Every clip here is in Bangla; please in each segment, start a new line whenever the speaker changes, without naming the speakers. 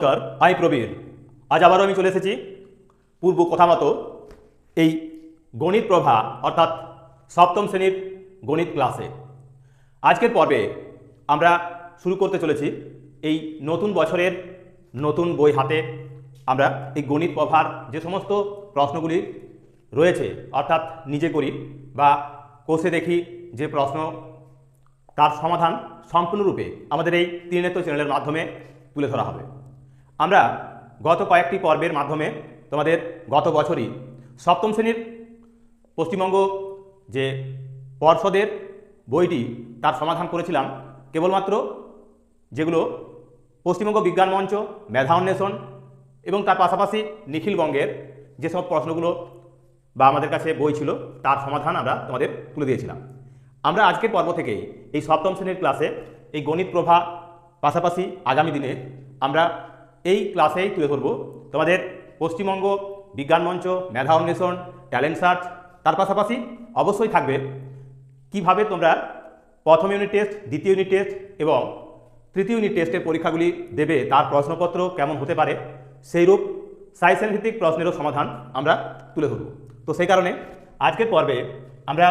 নমস্কার, আমি প্রবীর। আজ আবারও আমি চলে এসেছি পূর্ব কথা মতো এই গণিত প্রভা, অর্থাৎ সপ্তম শ্রেণির গণিত ক্লাসে। আজকের পর্বে আমরা শুরু করতে চলেছি এই নতুন বছরের নতুন বই হাতে আমরা এই গণিত প্রভার যে সমস্ত প্রশ্নগুলি রয়েছে, অর্থাৎ নিজে করি বা কোষে দেখি যে প্রশ্ন, তার সমাধান সম্পূর্ণরূপে আমাদের এই ত্রিনেত্র চ্যানেলের মাধ্যমে তুলে ধরা হবে। আমরা গত কয়েকটি পর্বের মাধ্যমে তোমাদের গত বছরই সপ্তম শ্রেণির পশ্চিমবঙ্গ যে পর্ষদের বইটি তার সমাধান করেছিলাম, কেবলমাত্র যেগুলো পশ্চিমবঙ্গ বিজ্ঞান মঞ্চ, মেধা অন্বেষণ এবং তার পাশাপাশি নিখিলবঙ্গের যেসব প্রশ্নগুলো বা আমাদের কাছে বই ছিল, তার সমাধান আমরা তোমাদের তুলে দিয়েছিলাম। আমরা আজকের পর্ব থেকেই এই সপ্তম শ্রেণির ক্লাসে এই গণিত প্রভা পাশাপাশি আগামী দিনে আমরা এই ক্লাসেই তুলে ধরব। তোমাদের পশ্চিমবঙ্গ বিজ্ঞান মঞ্চ, মেধা অন্বেষণ ট্যালেন্ট সার্চ তার পাশাপাশি অবশ্যই থাকবে কীভাবে তোমরা প্রথম ইউনিট টেস্ট দ্বিতীয় ইউনিট টেস্ট এবং তৃতীয় ইউনিট টেস্টের পরীক্ষাগুলি দেবে, তার প্রশ্নপত্র কেমন হতে পারে, সেইরূপ সাইন্স ভিত্তিক প্রশ্নেরও সমাধান আমরা তুলে ধরব। তো সেই কারণে আজকের পর্বে আমরা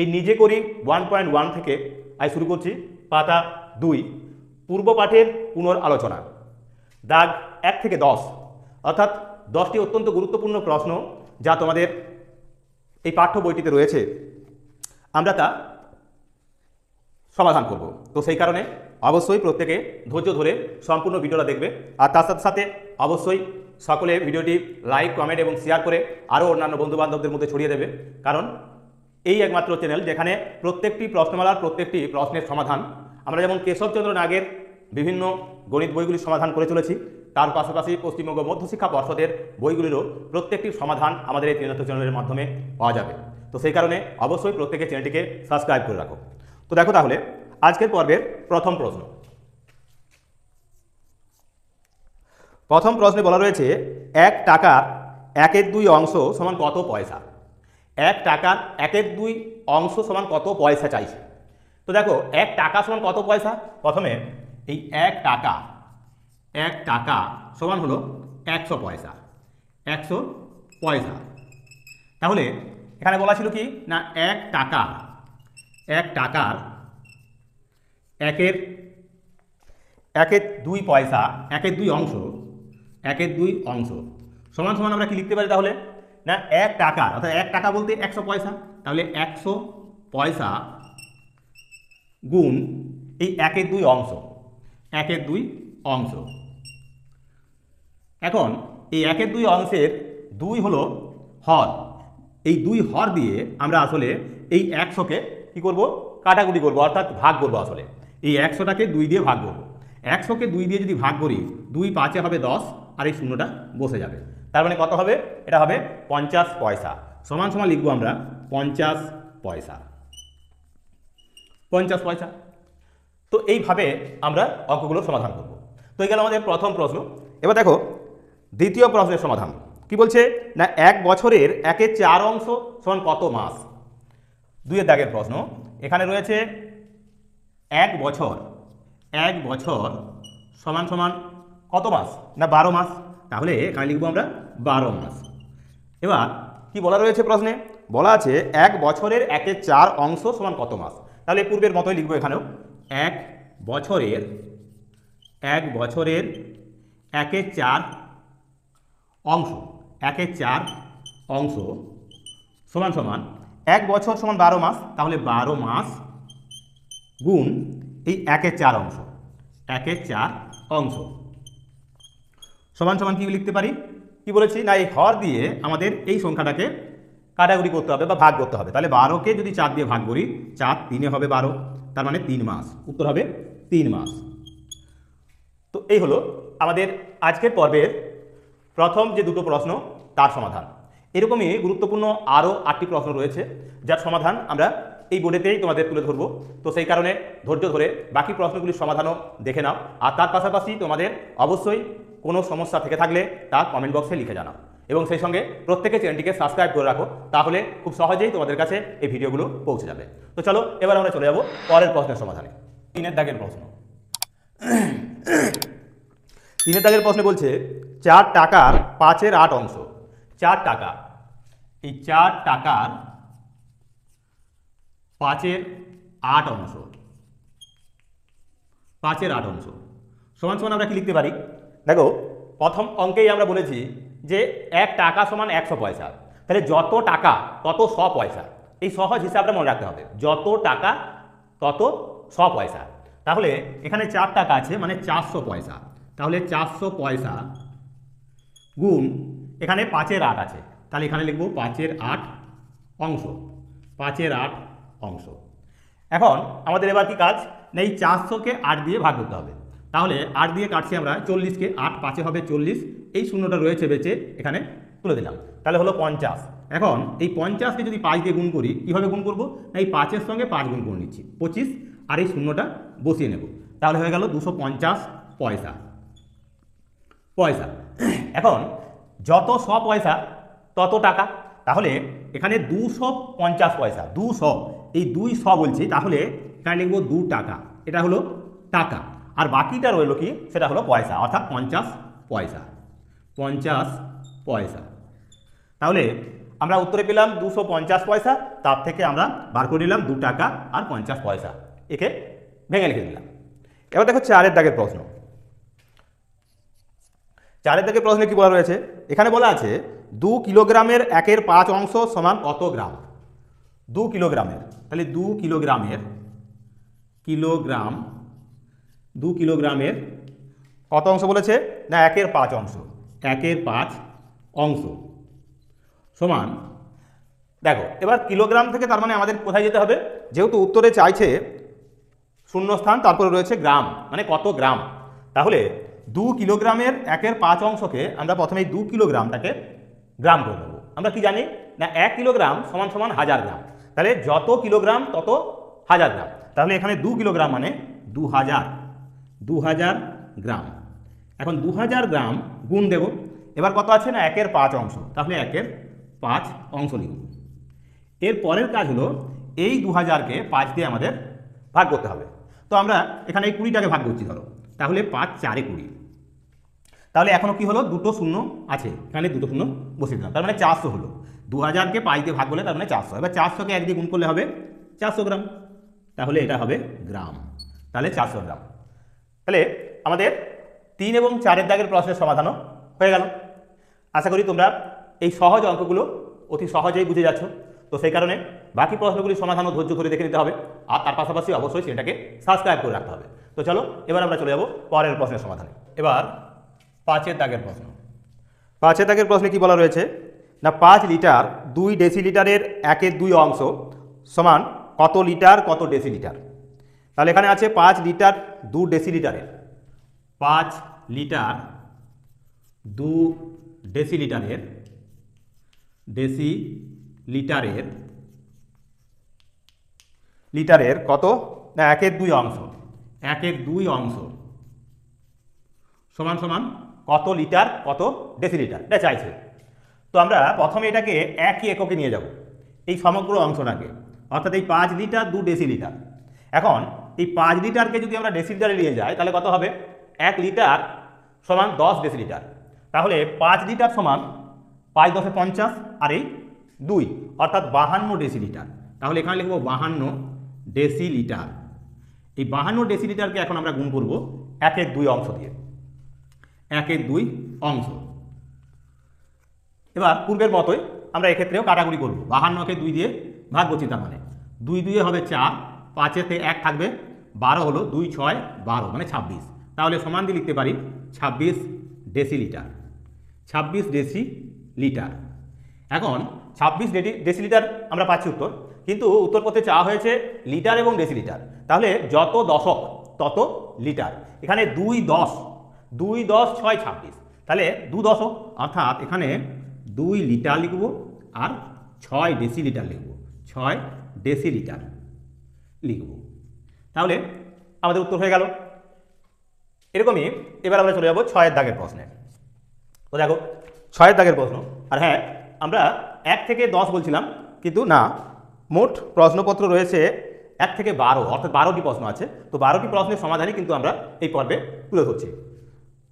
এই নিজে করি ওয়ান পয়েন্ট ওয়ান থেকে আজ শুরু করছি, পাতা দুই, পূর্ব পাঠের পুনর আলোচনা দাগ এক থেকে দশ। অর্থাৎ দশটি অত্যন্ত গুরুত্বপূর্ণ প্রশ্ন যা তোমাদের এই পাঠ্য বইটিতে রয়েছে। আমরা তা সমাধান করব। তো সেই কারণে অবশ্যই প্রত্যেকে ধৈর্য ধরে সম্পূর্ণ ভিডিওটা দেখবে। আর তার সাথে সাথে অবশ্যই সকলে ভিডিওটি লাইক, কমেন্ট এবং শেয়ার করে আরও অন্যান্য বন্ধুবান্ধবদের মধ্যে ছড়িয়ে দেবে। কারণ এই একমাত্র চ্যানেল যেখানে প্রত্যেকটি প্রশ্নমালার প্রত্যেকটি প্রশ্নের সমাধান। আমরা যেমন কেশবচন্দ্র নাগের বিভিন্ন গণিত বইগুলির সমাধান করে চলেছি। তার পাশাপাশি পশ্চিমবঙ্গ মধ্যশিক্ষা পর্ষদের বইগুলিরও প্রত্যেকটি সমাধান আমাদের এই ত্রিনাথ চ্যানেলের মাধ্যমে পাওয়া যাবে। তো সেই কারণে অবশ্যই প্রত্যেকে চ্যানেলটিকে সাবস্ক্রাইব করে রাখো। তো দেখো তাহলে, আজকের পর্বের প্রথম প্রশ্ন। প্রথম প্রশ্নে বলা রয়েছে, এক টাকার একের দুই অংশ সমান কত পয়সা? এক টাকার একের দুই অংশ সমান কত পয়সা চাইছে? তো দেখো, এক টাকা সমান কত পয়সা? প্রথমে এই এক টাকা এক টাকা সমান হলো একশো পয়সা একশো পয়সা। তাহলে এখানে বলা ছিল কি? না, এক টাকা, এক টাকার একের একের দুই পয়সা, একের দুই অংশ, একের দুই অংশ। সমান সমান আমরা কি লিখতে পারি তাহলে? না, এক টাকা, অর্থাৎ এক টাকা বলতে একশো পয়সা। তাহলে একশো পয়সা গুণ এই একের দুই অংশ। একের দুই অংশ। এখন এই একের দুই অংশের দুই হলো হর। এই দুই হর দিয়ে আমরা আসলে এই একশোকে কি করব? কাটাকুটি করব, অর্থাৎ ভাগ করব আসলে। এই একশোটাকে দুই দিয়ে ভাগ করব। একশোকে দুই দিয়ে যদি ভাগ করি, দুই পাঁচে হবে দশ, আর এই শূন্যটা বসে যাবে। তার মানে কত হবে? এটা হবে পঞ্চাশ পয়সা। সমান সমান লিখব আমরা পঞ্চাশ পয়সা। পঞ্চাশ পয়সা। তো এইভাবে আমরা অঙ্কগুলোর সমাধান করব। তো এই গেল আমাদের প্রথম প্রশ্ন। এবার দেখো, দ্বিতীয় প্রশ্নের সমাধান। কি বলছে? না, এক বছরের একের চার অংশ সমান কত মাস? দুইয়ের দাগের প্রশ্ন। এখানে রয়েছে, এক বছর এক বছর সমান সমান কত মাস? না, বারো মাস। তাহলে এখানে লিখব আমরা বারো মাস। এবার কি বলা রয়েছে প্রশ্নে? বলা আছে, এক বছরের একের চার অংশ সমান কত মাস? তাহলে পূর্বের মতোই লিখব এখানেও। এক বছরের এক বছরের একের চার অংশ, একের চার অংশ সমান সমান এক বছর সমান বারো মাস, তাহলে বারো মাস গুণ এই একের চার অংশ, একের চার অংশ। সমান সমান কি লিখতে পারি? কি বলেছি? না, এই হর দিয়ে আমাদের এই সংখ্যাটাকে কাটাকুটি করতে হবে বা ভাগ করতে হবে। তাহলে বারোকে যদি চার দিয়ে ভাগ করি, চার তিনে হবে বারো। তার মানে তিন মাস। উত্তর হবে তিন মাস। তো এই হলো আমাদের আজকের পর্বের প্রথম যে দুটো প্রশ্ন, তার সমাধান। এরকমই গুরুত্বপূর্ণ আরও আটটি প্রশ্ন রয়েছে, যার সমাধান আমরা এই বোর্ডেতেই তোমাদের তুলে ধরবো। তো সেই কারণে ধৈর্য ধরে বাকি প্রশ্নগুলির সমাধানও দেখে নাও। আর তার পাশাপাশি তোমাদের অবশ্যই কোনো সমস্যা থেকে থাকলে তা কমেন্ট বক্সে লিখে জানাও। এবং সেই সঙ্গে প্রত্যেকে চ্যানেলটিকে সাবস্ক্রাইব করে রাখো, তাহলে খুব সহজেই তোমাদের কাছে এই ভিডিওগুলো পৌঁছে যাবে। তো চলো, এবার আমরা চলে যাব পরের প্রশ্নের সমাধানে। তিনের দাগের প্রশ্ন। তিনের দাগের প্রশ্নে বলছে, চার টাকার পাঁচের আট অংশ। চার টাকা। এই চার টাকার পাঁচের আট অংশ। পাঁচের আট অংশ। সমান সমান আমরা কি লিখতে পারি? দেখো, প্রথম অঙ্কেই আমরা বলেছি যে এক টাকা সমান একশো পয়সা। তাহলে যত টাকা, তত শ পয়সা। এই সহজ হিসাবটা মনে রাখতে হবে। যত টাকা, তত শ পয়সা। তাহলে এখানে চার টাকা আছে মানে চারশো পয়সা। তাহলে চারশো পয়সা গুণ এখানে পাঁচের আট আছে। তাহলে এখানে লিখব পাঁচের আট অংশ। পাঁচের আট অংশ। এখন আমাদের এবার কি কাজ? না এই চারশোকে আট দিয়ে ভাগ করতে হবে। তাহলে আট দিয়ে কাটছি আমরা চল্লিশকে আট পাঁচে হবে চল্লিশ। এই শূন্যটা রয়েছে বেঁচে, এখানে তুলে দিলাম। তাহলে হলো পঞ্চাশ। এখন এই পঞ্চাশকে যদি পাঁচ দিয়ে গুণ করি, কীভাবে গুণ করব? না, এই পাঁচের সঙ্গে পাঁচ গুণ করে নিচ্ছি, পঁচিশ, আর এই শূন্যটা বসিয়ে নেব। তাহলে হয়ে গেল দুশো পঞ্চাশ পয়সা। পয়সা। এখন যত শ পয়সা, তত টাকা। তাহলে এখানে দুশো পঞ্চাশ পয়সা, দুশো। এই দুই শ বলছি, তাহলে এখানে লিখব দু টাকা। এটা হলো টাকা। আর বাকিটা রইল কি? সেটা হলো পয়সা, অর্থাৎ পঞ্চাশ পয়সা পঞ্চাশ পয়সা। তাহলে আমরা উত্তরে পেলাম দুশো পঞ্চাশ পয়সা, তার থেকে আমরা বার করে নিলাম দু টাকা আর পঞ্চাশ পয়সা। একে ভেঙে লিখে দিলাম। এবার দেখো চারের দাগের প্রশ্ন। চারের দাগের প্রশ্নে কি বলা রয়েছে? এখানে বলা আছে, দু কিলোগ্রামের একের পাঁচ অংশ সমান কত গ্রাম? দু কিলোগ্রামের, তাহলে দু কিলোগ্রামের কিলোগ্রাম দু কিলোগ্রামের কত অংশ বলেছে? না, একের পাঁচ অংশ। একের পাঁচ অংশ। সমান। দেখো, এবার কিলোগ্রাম থেকে তার মানে আমাদের কোথায় যেতে হবে? যেহেতু উত্তরে চাইছে শূন্যস্থান, তারপরে রয়েছে গ্রাম। মানে কত গ্রাম? তাহলে দু কিলোগ্রামের একের পাঁচ অংশকে আমরা প্রথমে দু কিলোগ্রামটাকে গ্রাম করে দেবো আমরা কি জানি? না, এক কিলোগ্রাম সমান সমান হাজার গ্রাম। তাহলে যত কিলোগ্রাম, তত হাজার গ্রাম। তাহলে এখানে দু কিলোগ্রাম মানে দু হাজার। দু হাজার গ্রাম। এখন দু হাজার গ্রাম গুণ দেব। এবার কত আছে না? একের পাঁচ অংশ। তাহলে একের পাঁচ অংশ লিখব এর পরের কাজ হলো, এই দু হাজারকে পাঁচ দিয়ে আমাদের ভাগ করতে হবে। তো আমরা এখানে এই কুড়িটাকে ভাগ করছি, ধরো। তাহলে পাঁচ চারে কুড়ি। তাহলে এখনও কি হলো? দুটো শূন্য আছে। এখানে দুটো শূন্য বসে দিলাম। তার মানে চারশো হলো। দু হাজারকে পাঁচ দিয়ে ভাগ করলে তার মানে চারশো। এবার চারশোকে এক দিয়ে গুণ করলে হবে চারশো গ্রাম। তাহলে এটা হবে গ্রাম। তাহলে চারশো গ্রাম। তাহলে আমাদের তিন এবং চারের দাগের প্রশ্নের সমাধানও হয়ে গেল। আশা করি তোমরা এই সহজ অঙ্কগুলো অতি সহজেই বুঝে যাচ্ছ। তো সেই কারণে বাকি প্রশ্নগুলির সমাধানও ধৈর্য ধরে দেখে নিতে হবে আর তার পাশাপাশি অবশ্যই সেটাকে সাবস্ক্রাইব করে রাখতে হবে। তো চলো, এবার আমরা চলে যাব পরের প্রশ্নের সমাধানে। এবার পাঁচের দাগের প্রশ্ন। পাঁচের দাগের প্রশ্নে কি বলা রয়েছে? না, পাঁচ লিটার দুই ডেসিলিটারের একের দুই অংশ সমান কত লিটার, কত ডেসিলিটার তাহলে এখানে আছে পাঁচ লিটার দু ডেসিলিটারের। পাঁচ লিটার দু ডেসিলিটারের ডেসি লিটারের লিটারের কত? না, একের দুই অংশ। একের দুই অংশ। সমান সমান কত লিটার, কত ডেসিলিটার? এটা চাইছে। তো আমরা প্রথমে এটাকে একই এককে নিয়ে যাব, এই সমগ্র অংশটাকে। অর্থাৎ এই পাঁচ লিটার, দু ডেসিলিটার। এখন এই পাঁচ লিটারকে যদি আমরা ডেসিলিটারে নিয়ে যাই, তাহলে কত হবে? এক লিটার সমান দশ ডেসিলিটার। তাহলে পাঁচ লিটার সমান পাঁচ দশে পঞ্চাশ আর এই দুই, অর্থাৎ বাহান্ন ডেসিলিটার। তাহলে এখানে লিখব বাহান্ন ডেসিলিটার। এই বাহান্ন ডেসিলিটারকে এখন আমরা গুণ করব একের দুই অংশ দিয়ে। একের দুই অংশ। এবার পূর্বের মতোই আমরা এক্ষেত্রেও কাটাকুটি করব। বাহান্নকে দুই দিয়ে ভাগ করছি তার মানে। দুই দুইয়ে হবে চার পাঁচেতে এক থাকবে বারো হলো দুই, ছয়, বারো মানে ছাব্বিশ। তাহলে সমান দিয়ে লিখতে পারি ছাব্বিশ ডেসিলিটার। ছাব্বিশ ডেসি লিটার এখন ছাব্বিশ ডেসিলিটার আমরা পাচ্ছি উত্তর। কিন্তু উত্তর করতে চাওয়া হয়েছে লিটার এবং ডেসিলিটার। তাহলে যত দশক, তত লিটার। এখানে দুই দশ দুই দশ, ছয়, ছাব্বিশ। তাহলে দু দশক, অর্থাৎ এখানে দুই লিটার লিখব আর ছয় ডেসিলিটার লিখব। ছয় ডেসিলিটার। লিখব। তাহলে আমাদের উত্তর হয়ে গেল। এরকমই এবার আমরা চলে যাব ছয়ের দাগের প্রশ্নে। তো দেখো, ছয়ের দাগের প্রশ্ন। আর হ্যাঁ আমরা এক থেকে দশ বলছিলাম, কিন্তু না, মোট প্রশ্নপত্র রয়েছে এক থেকে বারো, অর্থাৎ বারোটি প্রশ্ন আছে। তো বারোটি প্রশ্নের সমাধানই কিন্তু আমরা এই পর্বে তুলে ধরছি।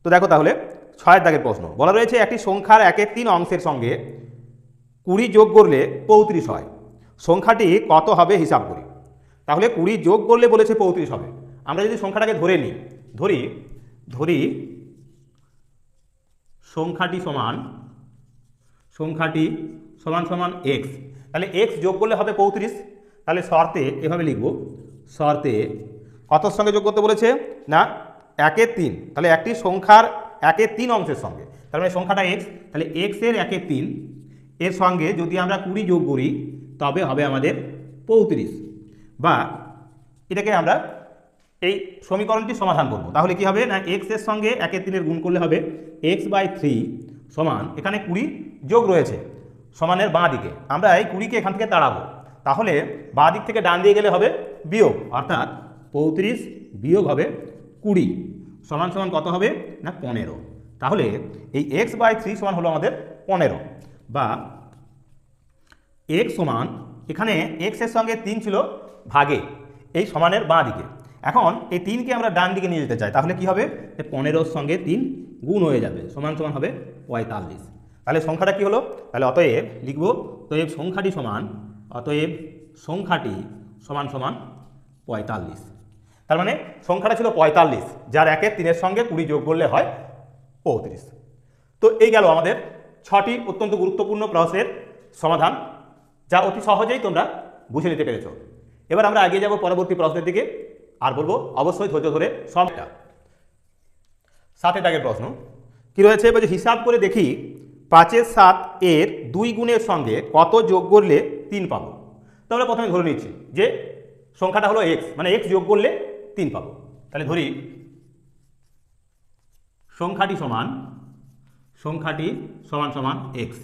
তো দেখো তাহলে, ছয়ের দাগের প্রশ্ন। বলা রয়েছে একটি সংখ্যার একের তিন অংশের সঙ্গে কুড়ি যোগ করলে পঁয়ত্রিশ হয়। সংখ্যাটি কত হবে হিসাব করি। তাহলে কুড়ি যোগ করলে বলেছে পঁয়ত্রিশ হবে। আমরা যদি সংখ্যাটাকে ধরে নিই, ধরি ধরি সংখ্যাটি সমান সংখ্যাটি সমান সমান এক্স তাহলে এক্স যোগ করলে হবে পঁয়ত্রিশ, তাহলে শর্তে এভাবে লিখব, শর্তে কতর সঙ্গে যোগ করতে বলেছে? না একের তিন, তাহলে একটি সংখ্যার একের তিন অংশের সঙ্গে, তার মানে সংখ্যাটা এক্স তাহলে এক্সের একের তিন, এর সঙ্গে যদি আমরা কুড়ি যোগ করি, তবে হবে আমাদের পঁয়ত্রিশ। বা এটাকে আমরা এই সমীকরণটি সমাধান করব। তাহলে কি হবে? না এক্সের সঙ্গে একের তিনের গুণ করলে হবে এক্স বাই থ্রি সমান এখানে কুড়ি যোগ রয়েছে সমানের বাঁ দিকে। আমরা এই কুড়িকে এখান থেকে তাড়াবো। তাহলে বাঁ দিক থেকে ডান দিয়ে গেলে হবে বিয়োগ, অর্থাৎ পঁয়ত্রিশ বিয়োগ হবে কুড়ি সমান সমান কত হবে? না, পনেরো। তাহলে এই এক্স বাই থ্রি সমান হলো আমাদের পনেরো বা এক্স সমান, এখানে এক্সের সঙ্গে তিন ছিল ভাগে, এই সমানের বাঁ দিকে। এখন এই তিনকে আমরা ডান দিকে নিয়ে যেতে চাই, তাহলে কি হবে? পনেরোর সঙ্গে তিন গুণ হয়ে যাবে, সমান সমান হবে পঁয়তাল্লিশ। তাহলে সংখ্যাটা কি হলো? তাহলে অতএব লিখব, অতএব সংখ্যাটি সমান, অতএব সংখ্যাটি সমান সমান পঁয়তাল্লিশ। তার মানে সংখ্যাটা ছিল পঁয়তাল্লিশ, যার একের তিনের সঙ্গে কুড়ি যোগ করলে হয় পঁয়ত্রিশ। তো এই গেল আমাদের ছটি অত্যন্ত গুরুত্বপূর্ণ প্রশ্নের সমাধান, যা অতি সহজেই তোমরা বুঝে নিতে পেরেছ। এবার আমরা এগিয়ে যাব পরবর্তী প্রশ্নের দিকে। আর বলব, অবশ্যই ধৈর্য ধরে সবটা সাতের দাগের প্রশ্ন। কি রয়েছে? বলছে হিসাব করে দেখি, পাঁচের সাত এর দুই গুণের সঙ্গে কত যোগ করলে তিন পাবো? তো আমরা প্রথমে ধরে নিচ্ছি যে সংখ্যাটা হলো এক্স মানে এক্স যোগ করলে তিন পাবো। তাহলে ধরি, সংখ্যাটি সমান সংখ্যাটি সমান সমান এক্স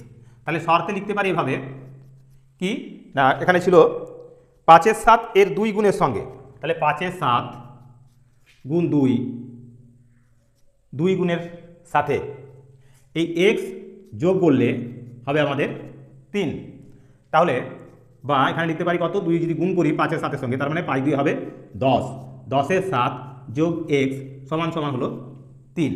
তাহলে শর্তে লিখতে পারি এভাবে, কি? না, এখানে ছিল পাঁচের সাত এর দুই গুণের সঙ্গে। তাহলে পাঁচের সাত গুণ দুই দুই গুণের সাথে। এই এক্স যোগ করলে হবে আমাদের তিন। তাহলে বা এখানে লিখতে পারি কত? দুই যদি গুণ করি পাঁচের সাতের সঙ্গে, তার মানে পাঁচ দুই হবে দশ। দশের সাত যোগ এক্স সমান সমান হলো তিন।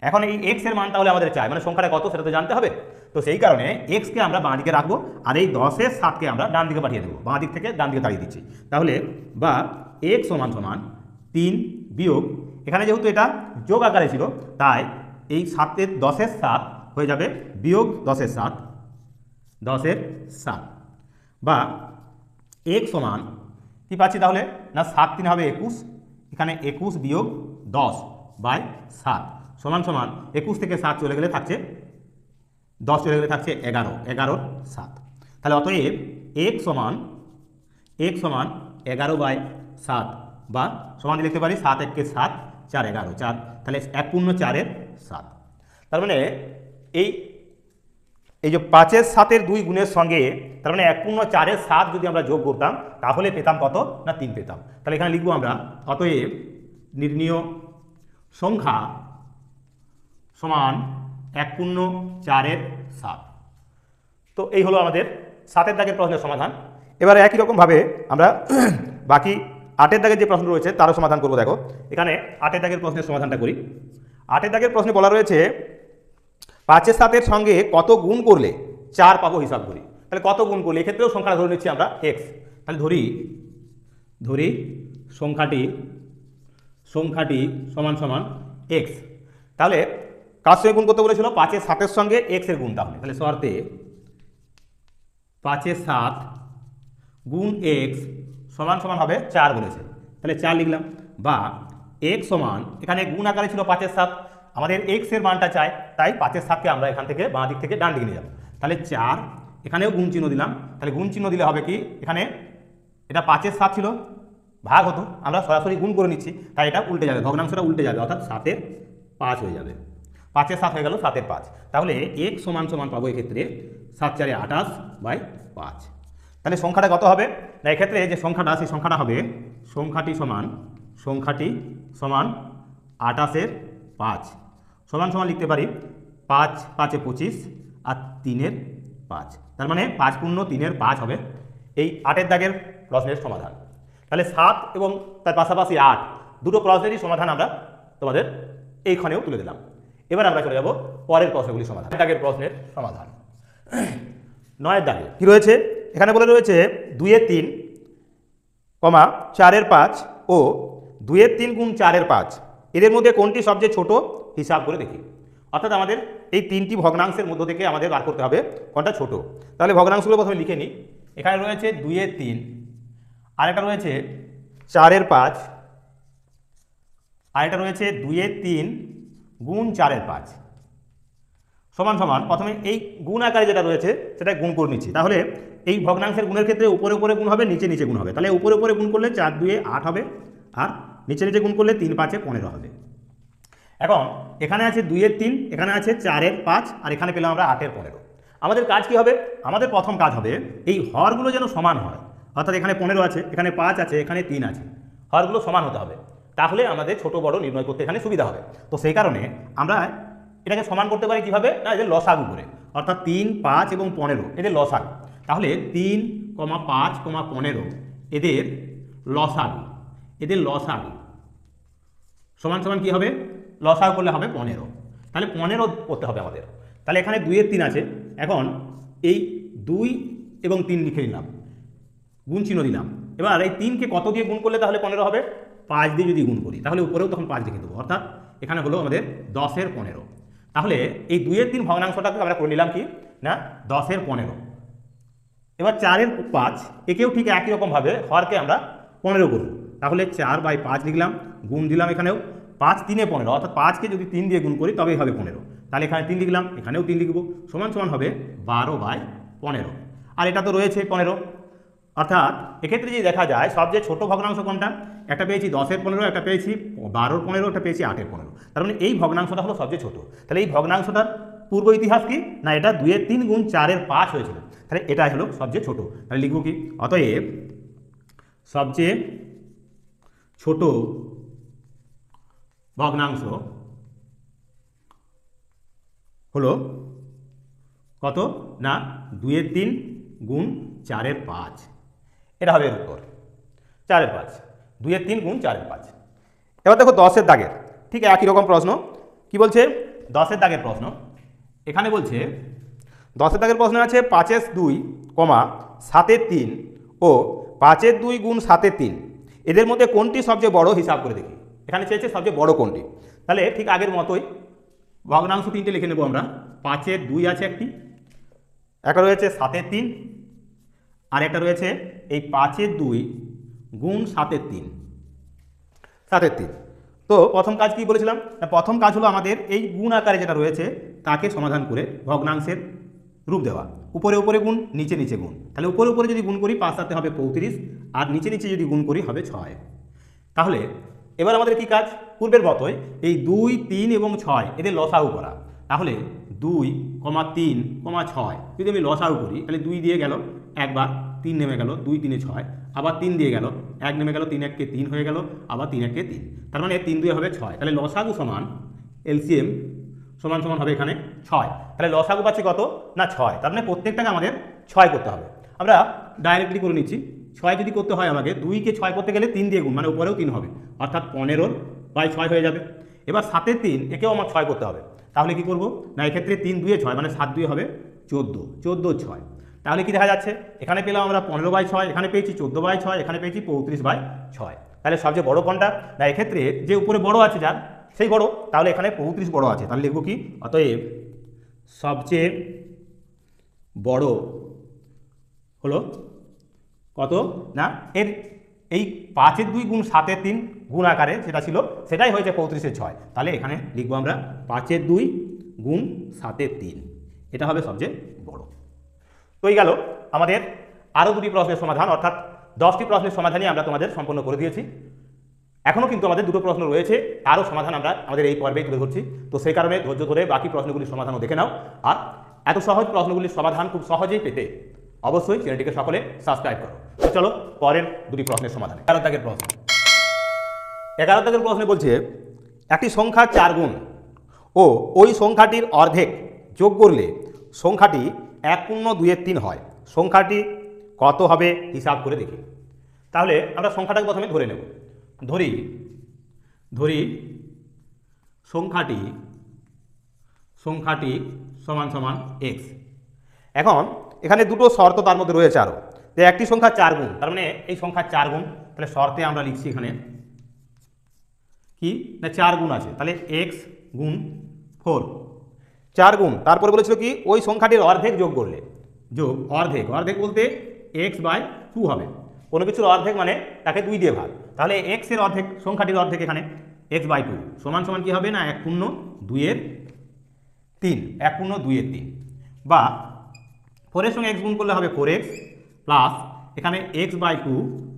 এখন এই এক্সের মান তাহলে আমাদের চাই। মানে সংখ্যাটা কত সেটা তো জানতে হবে। তো সেই কারণে এক্সকে আমরা বাঁ দিকে রাখব আর এই দশের সাতকে আমরা ডান দিকে পাঠিয়ে দেবো। বাঁ দিক থেকে ডান দিকে তাড়িয়ে দিচ্ছি। তাহলে বা এক্স সমান সমান তিন বিয়োগ, এখানে যেহেতু এটা যোগ আকারে ছিল, তাই এই সাতের দশের সাত হয়ে যাবে বিয়োগ দশের সাত দশের সাত। বা এক সমান, কি পাচ্ছি তাহলে? না, সাত তিন হবে একুশ, এখানে একুশ বিয়োগ দশ বাই সাত। সমান সমান একুশ থেকে সাত চলে গেলে থাকছে দশ চলে গেলে থাকছে এগারো এগারোর সাত। তাহলে অতএব এক সমান এক সমান এগারো বাই সাত বা সমান লিখতে পারি সাত এককে সাত, চার এগারো, চার। তাহলে এক পূর্ণ চারের সাত। তার মানে এই এই যে পাঁচের সাতের দুই গুণের সঙ্গে তার মানে এক পূর্ণ চারের সাত যদি আমরা যোগ করতাম, তাহলে পেতাম কত? না, তিন পেতাম। তাহলে এখানে লিখব আমরা, অতএব নির্ণীয় সংখ্যা সমান এক পূর্ণ চারের সাত। তো এই হলো আমাদের সাতের দাগের প্রশ্নের সমাধান। এবারে একই রকমভাবে আমরা বাকি আটের দাগের যে প্রশ্ন রয়েছে, তারও সমাধান করব দেখো। এখানে আটের দাগের প্রশ্নের সমাধানটা করি। আটের দাগের প্রশ্নে বলা রয়েছে, পাঁচের সাতের সঙ্গে কত গুণ করলে চার পাবো হিসাব করি। তাহলে কত গুণ করলে? এক্ষেত্রেও সংখ্যাটা ধরে নিচ্ছি আমরা এক্স তাহলে ধরি ধরি সংখ্যাটি সংখ্যাটি সমান সমান এক্স তাহলে কার সঙ্গে গুণ করতে বলেছিল? পাঁচের সাতের সঙ্গে এক্সের গুণ তাহলে। তাহলে শর্তে পাঁচের সাত গুণ এক্স সমান সমান হবে চার বলেছে। তাহলে চার লিখলাম। বা এক্স সমান, এখানে গুণ আকারে ছিল পাঁচের সাত, আমাদের এক্সের মানটা চাই, তাই পাঁচের সাতকে আমরা এখান থেকে বাঁ দিক থেকে ডান দিকে নিয়ে যাব। তাহলে চার, এখানেও গুণ চিহ্ন দিলাম। তাহলে গুণ চিহ্ন দিলে হবে কি? এখানে এটা পাঁচের সাত ছিল, ভাগ হতো, আমরা সরাসরি গুণ করে নিচ্ছি, তাই এটা উল্টে যাবে, ভগ্নাংশটা উল্টে যাবে, অর্থাৎ সাতের পাঁচ হয়ে যাবে। পাঁচের সাত হয়ে গেল সাতের পাঁচ। তাহলে এক সমান সমান পাবো এক্ষেত্রে সাত চারে আঠাশ বাই পাঁচ। তাহলে সংখ্যাটা কত হবে? না, এক্ষেত্রে যে সংখ্যাটা, সেই সংখ্যাটা হবে সংখ্যাটি সমান সংখ্যাটি সমান আঠাশের পাঁচ। সমান সমান লিখতে পারি পাঁচ, পাঁচে পঁচিশ আর তিনের পাঁচ। তার মানে পাঁচ পূর্ণ তিনের পাঁচ হবে এই আটের দাগের প্রশ্নের সমাধান। তাহলে সাত এবং তার পাশাপাশি আট, দুটো প্রশ্নেরই সমাধান আমরা তোমাদের এইখানেও তুলে দিলাম। এবার আমরা চলে যাব পরের প্রশ্নগুলি সমাধান। দাগের প্রশ্নের সমাধান। নয়ের দাগে। কি রয়েছে? এখানে বলে রয়েছে দুইয়ের তিন কমা চারের পাঁচ ও দুইয়ের তিন গুণ চারের পাঁচ। এদের মধ্যে কোনটি সবচেয়ে ছোট? হিসাব করে দেখি। অর্থাৎ আমাদের এই তিনটি ভগ্নাংশের মধ্য থেকে আমাদের বার করতে হবে কোনটা ছোট। তাহলে ভগ্নাংশগুলো প্রথমে লিখে নিই। এখানে রয়েছে দুইয়ের তিন আরেকটা রয়েছে চারের পাঁচ আরেকটা রয়েছে দুইয়ের তিন গুণ চারের পাঁচ। সমান সমান, প্রথমে এই গুণ আকারে যেটা রয়েছে, সেটা গুণ করে নিচ্ছি। তাহলে এই ভগ্নাংশের গুণের ক্ষেত্রে উপরে উপরে গুণ হবে, নিচে নিচে গুণ হবে। তাহলে উপরে উপরে গুণ করলে চার দুয়ে আট হবে, আর নিচে নিচে গুণ করলে তিন পাঁচে পনেরো হবে। এখন, এখানে আছে দুইয়ের তিন, এখানে আছে চারের পাঁচ, আর এখানে পেলাম আমরা আটের পনেরো। আমাদের কাজ কি হবে? আমাদের প্রথম কাজ হবে, এই হরগুলো যেন সমান হয়। অর্থাৎ এখানে পনেরো আছে, এখানে পাঁচ আছে, এখানে তিন আছে। হরগুলো সমান হতে হবে। তাহলে আমাদের ছোট বড় নির্ণয় করতে এখানে সুবিধা হবে। তো সেই কারণে আমরা এটাকে সমান করতে পারি কীভাবে? না এদের লসাগু করে। অর্থাৎ তিন, পাঁচ এবং পনেরো, এদের লসাগু। তাহলে তিন, কমা পাঁচ, কমা পনেরো, এদের লসাগু এদের লসাগু। সমান সমান কি হবে? লসাগু করলে হবে পনেরো। তাহলে পনেরো করতে হবে আমাদের। তাহলে এখানে দুইয়ের তিন আছে। এখন এই দুই এবং তিন লিখে নিলাম। গুণ চিহ্ন দিলাম। এবার এই তিনকে কত দিয়ে গুণ করলে তাহলে পনেরো হবে? পাঁচ দিয়ে যদি গুণ করি, তাহলে উপরেও তখন পাঁচ লিখে দেবো। অর্থাৎ এখানে হলো আমাদের দশের পনেরো। তাহলে এই দুইয়ের তিন ভগ্নাংশটাকে আমরা করে নিলাম কি? না, দশের পনেরো। এবার চারের পাঁচ, একেও ঠিক একই রকমভাবে হরকে আমরা পনেরো করব। তাহলে চার বাই পাঁচ লিখলাম, গুণ দিলাম এখানেও। পাঁচ তিনে পনেরো, অর্থাৎ পাঁচকে যদি তিন দিয়ে গুণ করি, তবেই হবে পনেরো। তাহলে এখানে তিন লিখলাম, এখানেও তিন লিখব। সমান সমান হবে বারো বাই পনেরো। আর এটা তো রয়েছে পনেরো। অর্থাৎ এক্ষেত্রে যদি দেখা যায়, সবচেয়ে ছোট ভগ্নাংশ কোনটা? একটা পেয়েছি দশের পনেরো, একটা পেয়েছি বারোর পনেরো, একটা পেয়েছি আটের পনেরো। তার মানে এই ভগ্নাংশটা হলো সবচেয়ে ছোট। তাহলে এই ভগ্নাংশটার পূর্ব ইতিহাস কি? না, এটা দুয়ের তিন গুণ চারের পাঁচ হয়েছিল। তাহলে এটাই হলো সবচেয়ে ছোট। তাহলে লিখব কি? অতএব সবচেয়ে ছোট ভগ্নাংশ হলো কত? না, দুইয়ের তিন গুণ চারের পাঁচ। এটা হবে এর উত্তর চারের পাঁচ। দুইয়ের তিন গুণ চারের পাঁচ। এবার দেখো দশের দাগের। ঠিক একই রকম প্রশ্ন। কি বলছে? দশের দাগের প্রশ্ন। এখানে বলছে, দশের দাগের প্রশ্ন আছে পাঁচের দুই কমা সাতের তিন ও পাঁচের দুই গুণ সাতের তিন। এদের মধ্যে কোনটি সবচেয়ে বড় হিসাব করে দেখি। এখানে চেয়েছে সবচেয়ে বড় কোনটি। তাহলে ঠিক আগের মতোই ভগ্নাংশ তিনটে লিখে নেব আমরা। পাঁচের দুই আছে একটি একটা রয়েছে সাতের তিন আর একটা রয়েছে, এই পাঁচের দুই গুণ সাতের তিন। সাতের তিন। তো প্রথম কাজ কি বলেছিলাম? প্রথম কাজ হলো আমাদের এই গুণ আকারে যেটা রয়েছে, তাকে সমাধান করে ভগ্নাংশের রূপ দেওয়া। উপরে উপরে গুণ, নিচে নিচে গুণ। তাহলে উপরে উপরে যদি গুণ করি, পাঁচ সাথে হবে পঁয়ত্রিশ, আর নিচে নিচে যদি গুণ করি, হবে ছয়। তাহলে এবার আমাদের কি কাজ? পূর্বের মতোই এই দুই, তিন এবং ছয়, এদের লসাগু করা। তাহলে দুই কমা তিন কমা ছয়। যদি আমি লস লসাগু করি, তাহলে দুই দিয়ে গেল একবার তিন নেমে গেল, দুই তিনে ছয়, আবার তিন দিয়ে গেল, এক নেমে গেল, তিন এককে তিন হয়ে গেল, আবার তিন এককে তিন। তার মানে তিন দুয়ে হবে ছয়। তাহলে লসাগু সমান এলসিএম সমান সমান হবে এখানে ছয়। তাহলে লসাগু পাচ্ছি কত? না, ছয়। তার মানে প্রত্যেকটাকে আমাদের ছয় করতে হবে। আমরা ডাইরেক্টলি করে নিচ্ছি। ছয় যদি করতে হয় আমাকে, দুইকে ছয় করতে গেলে তিন দিয়ে গুণ মানে উপরেও তিন হবে। অর্থাৎ পনেরোর বাই ছয় হয়ে যাবে। এবার সাতের তিন, একেও আমার ছয় করতে হবে। তাহলে কি করব? না, এক্ষেত্রে তিন দুয়ে ছয় মানে সাত দুয়ে হবে চোদ্দ চোদ্দ ছয়। তাহলে কি দেখা যাচ্ছে? এখানে পেলাম আমরা পনেরো বাই ছয়, এখানে পেয়েছি চোদ্দ বাই ছয়, এখানে পেয়েছি পঁয়ত্রিশ বাই ছয়। তাহলে সবচেয়ে বড় কোনটা না, এক্ষেত্রে যে উপরে বড় আছে যার, সেই বড়, তাহলে এখানে পঁয়ত্রিশ বড় আছে। তাহলে লিখব কি? অতএব সবচেয়ে বড় হলো কত? না, এর, এই পাঁচের দুই গুণ সাতের তিন গুণ আকারে সেটা ছিল, সেটাই হয়েছে পঁয়ত্রিশের ছয়। তাহলে এখানে লিখব আমরা পাঁচের দুই গুণ সাতের তিন। এটা হবে সবচেয়ে বড়। তো গেল আমাদের আরও দুটি প্রশ্নের সমাধান, অর্থাৎ দশটি প্রশ্নের সমাধানই আমরা তোমাদের সম্পন্ন করে দিয়েছি। এখনও কিন্তু আমাদের দুটো প্রশ্ন রয়েছে, তারও সমাধান আমরা আমাদের এই পর্বেই তুলে ধরছি। তো সেই কারণে ধৈর্য ধরে বাকি প্রশ্নগুলির সমাধানও দেখে নাও। আর এত সহজ প্রশ্নগুলির সমাধান খুব সহজেই পেতে অবশ্যই চ্যানেলটিকে সকলে সাবস্ক্রাইব করো। তো চলো পরের দুটি প্রশ্নের সমাধান। এগারো দাগের প্রশ্ন। এগারো দাগের প্রশ্নে বলছে, একটি সংখ্যা চার গুণ ও ওই সংখ্যাটির অর্ধেক যোগ করলে সংখ্যাটি এক পূর্ণ দুইয়ের তিন হয়। সংখ্যাটি কত হবে হিসাব করে দেখি। তাহলে আমরা সংখ্যাটাকে প্রথমে ধরে নেব। ধরি ধরি সংখ্যাটি সংখ্যাটি সমান সমান এক্স এখন এখানে দুটো শর্ত তার মধ্যে রয়েছে আরও যে একটি সংখ্যা চার গুণ, তার মানে এই সংখ্যা চার গুণ, তাহলে শর্তে আমরা লিখছি এখানে কি? না, চার গুণ আছে। তাহলে এক্স গুণ ফোর চার গুণ। তারপরে বলেছিল কি? ওই সংখ্যাটির অর্ধেক যোগ করলে। যোগ, অর্ধেক। অর্ধেক বলতে এক্স বাই টু হবে। কোনো কিছুর অর্ধেক মানে তাকে দুই দিয়ে ভাগ। তাহলে এক্সের অর্ধেক, সংখ্যাটির অর্ধেক এখানে এক্স বাই টু সমান সমান কি হবে না? এক পূর্ণ দুইয়ের তিন। এক পূর্ণ দুইয়ের তিন। বা ফোরের সঙ্গে এক্স গুণ করলে হবে ফোর এক্স প্লাস এখানে এক্স বাই টু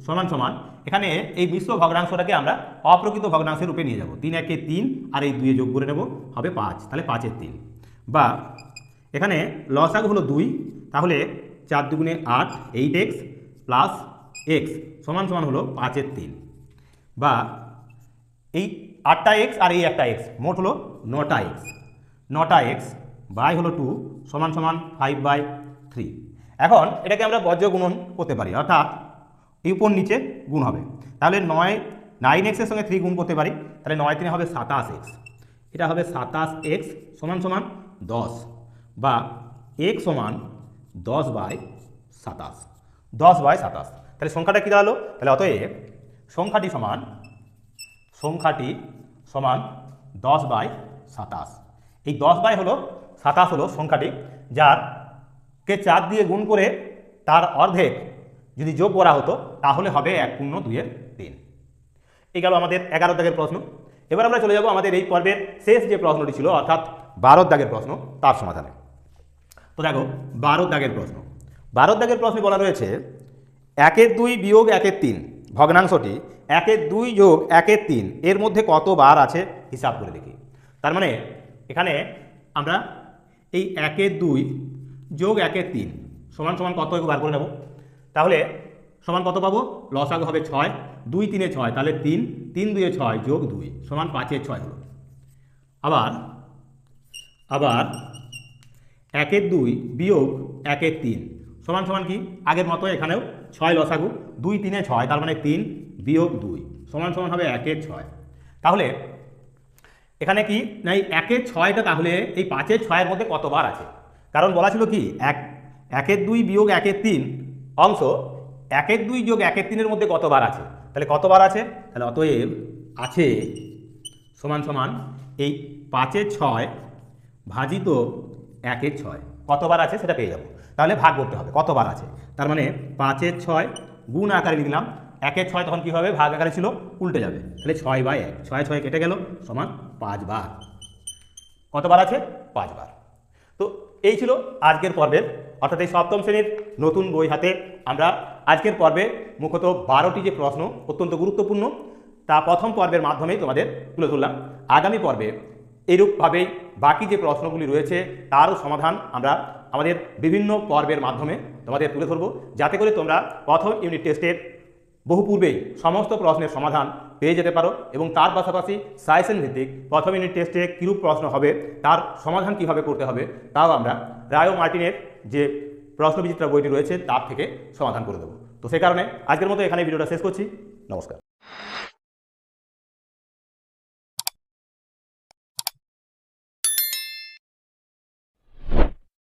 সমান সমান এখানে এই মিশ্র ভগ্নাংশটাকে আমরা অপ্রকৃত ভগ্নাংশের রূপে নিয়ে যাব। তিন একে তিন আর এই দুয়ে যোগ করে নেব, হবে পাঁচ। তাহলে পাঁচের তিন। বা এখানে লসাগু হলো দুই, তাহলে চার দুগুণে আট, এইট এক্স প্লাস এক্স সমান সমান হলো পাঁচের তিন। বা এই আটটা এক্স আর এই একটা এক্স, মোট হলো নটা এক্স। নটা এক্স বাই হলো টু সমান সমান ফাইভ বাই থ্রি। এখন এটাকে আমরা বজ্র গুণন করতে পারি, অর্থাৎ এই উপর নিচে গুণ হবে। তাহলে নয়, নাইন এক্সের সঙ্গে থ্রি গুণ করতে পারি। তাহলে নয় তিনে হবে সাতাশ এক্স। এটা হবে সাতাশ এক্স সমান সমান দশ বা এক্স সমান দশ বাই সাতাশ। দশ বাই সাতাশ। তাহলে সংখ্যাটা কী দাঁড়াল? তাহলে অতএব সংখ্যাটি সমান সংখ্যাটি সমান দশ বাই সাতাশ। এই দশ বাই হলো, সাতাশ হলো সংখ্যাটি, যার কে চার দিয়ে গুণ করে তার অর্ধেক যদি যোগ করা হতো, তাহলে হবে এক পূর্ণ দুইয়ের তিন। এই গেল আমাদের এগারো দাগের প্রশ্ন। এবার আমরা চলে যাব আমাদের এই পর্বের শেষ যে প্রশ্নটি ছিল, অর্থাৎ বারো দাগের প্রশ্ন, তার সমাধানে। তো দেখো, বারো দাগের প্রশ্ন। বারো দাগের প্রশ্নে বলা রয়েছে, একের দুই বিয়োগ একের তিন, ভগ্নাংশটি একের দুই যোগ একের তিন, এর মধ্যে কত বার আছে হিসাব করে দেখি। তার মানে এখানে আমরা এই একের দুই যোগ একের তিন সমান সমান কত বার করে নেব? তাহলে সমান কত পাবো? লসাগু হবে ছয়, দুই তিনে ছয়, তাহলে তিন তিন দুয়ে ছয় যোগ দুই, সমান পাঁচের ছয় হলো। আবার আবার একের দুই বিয়োগ একের তিন, সমান সমান কি? আগের মতো এখানেও ছয় লসাগু দুই তিনে ছয়, তার মানে তিন বিয়োগ দুই, সমান সমান হবে একের ছয়। তাহলে এখানে কি? না, এই একের ছয়টা তাহলে এই পাঁচের ছয়ের মধ্যে কতবার আছে? কারণ বলা ছিল কি? এক, একের দুই বিয়োগ একের তিন অংশ একের দুই যোগ একের তিনের মধ্যে কতবার আছে? তাহলে কতবার আছে? তাহলে অতএব আছে সমান সমান এই পাঁচের ছয় ভাজিত একের ছয়। কতবার আছে সেটা পেয়ে যাব। তাহলে ভাগ করতে হবে। কতবার আছে? তার মানে পাঁচের ছয় গুণ আকারে লিখলাম একের ছয় তখন কী হবে? ভাগ আকারে ছিল, উল্টে যাবে। তাহলে ছয় বাই এক। ছয় ছয় কেটে গেল, সমান পাঁচবার। কতবার আছে? পাঁচবার। তো এই ছিল আজকের পর্বের অর্থাৎ এই সপ্তম শ্রেণির নতুন বই হাতে আমরা আজকের পর্বে মুখ্যত বারোটি যে প্রশ্ন অত্যন্ত গুরুত্বপূর্ণ, তা প্রথম পর্বের মাধ্যমেই তোমাদের তুলে ধরলাম। আগামী পর্বে এরূপভাবেই বাকি যে প্রশ্নগুলি রয়েছে, তারও সমাধান আমরা আমাদের বিভিন্ন পর্বের মাধ্যমে তোমাদের তুলে ধরবো। যাতে করে তোমরা প্রথম ইউনিট টেস্টের বহু পূর্বেই সমস্ত প্রশ্নের সমাধান পেয়ে যেতে পারো এবং তার পাশাপাশি সাইসেন ভিত্তিক প্রথম ইউনিট টেস্টে কীরূপ প্রশ্ন হবে, তার সমাধান কীভাবে করতে হবে, তাও আমরা রায়ো মার্টিনের যে প্রশ্নবিচিত্রা বইটি রয়েছে, তার থেকে সমাধান করে দেবো। তো সে কারণে আজকের মতো এখানে ভিডিওটা শেষ করছি। নমস্কার।